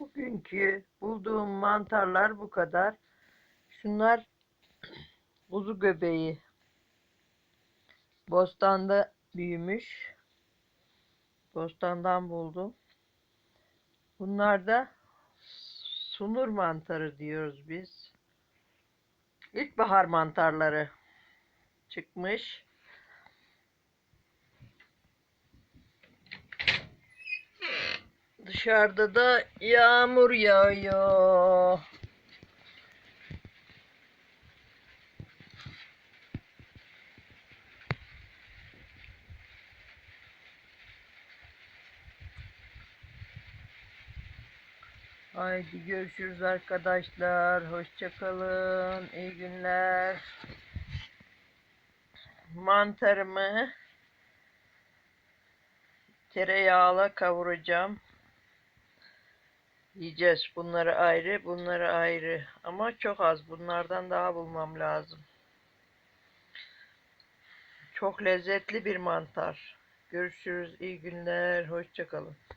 Bugünkü bulduğum mantarlar bu kadar. Şunlar kuzu göbeği. Bostanda büyümüş. Bostandan buldum. Bunlar da sunur mantarı diyoruz biz. İlkbahar mantarları çıkmış. Dışarıda da yağmur yağıyor. Haydi görüşürüz arkadaşlar. Hoşça kalın. İyi günler. Mantarımı tereyağla kavuracağım. Yiyeceğiz. Bunları ayrı, bunları ayrı. Ama çok az. Bunlardan daha bulmam lazım. Çok lezzetli bir mantar. Görüşürüz. İyi günler. Hoşça kalın.